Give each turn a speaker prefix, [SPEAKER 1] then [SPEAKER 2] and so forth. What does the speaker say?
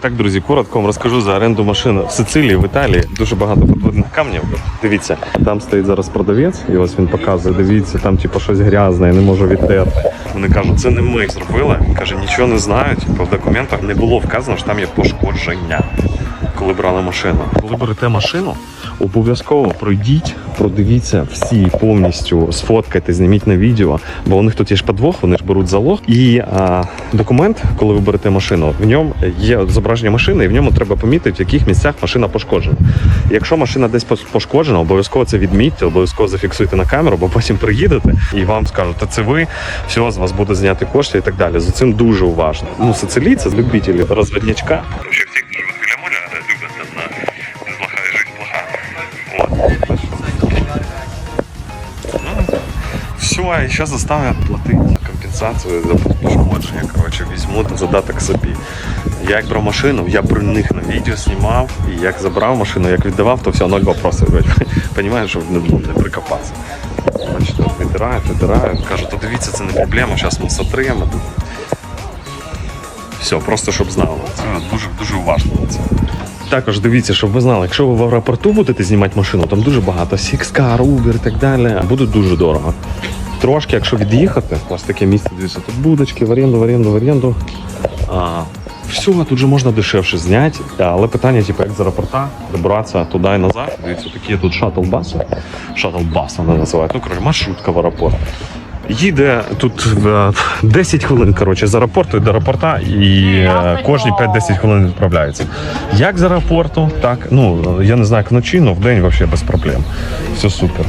[SPEAKER 1] Так, друзі, коротко вам розкажу за оренду машин в Сицилії, в Італії. Дуже багато подводних камнів. Дивіться, там стоїть зараз продавець, і ось він показує. Дивіться, там типу щось грязне, я не можу відтерти. Вони кажуть, це не ми зробили. Каже, нічого не знаю. Типу, в документах не було вказано, що там є пошкодження. Коли брали машину. Коли берете машину, обов'язково пройдіть, продивіться всі повністю, сфоткайте, зніміть на відео, бо у них тут є ж подвох, вони ж беруть залог. І а, документ, коли ви берете машину, в ньому є зображення машини, і в ньому треба помітити, в яких місцях машина пошкоджена. Якщо машина десь пошкоджена, обов'язково це відмітьте, обов'язково зафіксуйте на камеру, бо потім приїдете і вам скажуть, та це ви, все, з вас буде зняти кошти і так далі. За цим дуже уважно. Ну, сицилійці, любителі розводнячка. Все, і ще заставлять платити компенсацію за пошкодження. Коротше, візьму задаток собі. Я як брав машину, я при них на відео знімав, і як забрав машину, як віддавав, то все, ноль вопросів. Понімаєш, щоб не, ну, не прикопатися. Бачите, витирають, витирають. Кажуть, то дивіться, це не проблема, зараз ми сотремо. Все, просто щоб знали. Це дуже дуже уважно на це. Також дивіться, щоб ви знали, якщо ви в аеропорту будете знімати машину, там дуже багато Sixcar, Uber і так далі. Буде дуже дорого. Трошки, якщо від'їхати, ось таке місце, дивіться, тут будочки, в оренду, в оренду, в оренду. А, все, тут же можна дешевше зняти, але питання, типу, як з аеропорта добратися туди і назад. Дивіться, такі тут шатл-баси. Шатл-бас вони називають. Ну, коротше, маршрутка в аеропорт. Їде тут е, 10 хвилин коротше, з аеропорту до аеропорта, і е, кожні 5-10 хвилин відправляється. Як з аеропорту, так ну я не знаю, як вночі, але в день взагалі без проблем. Все супер.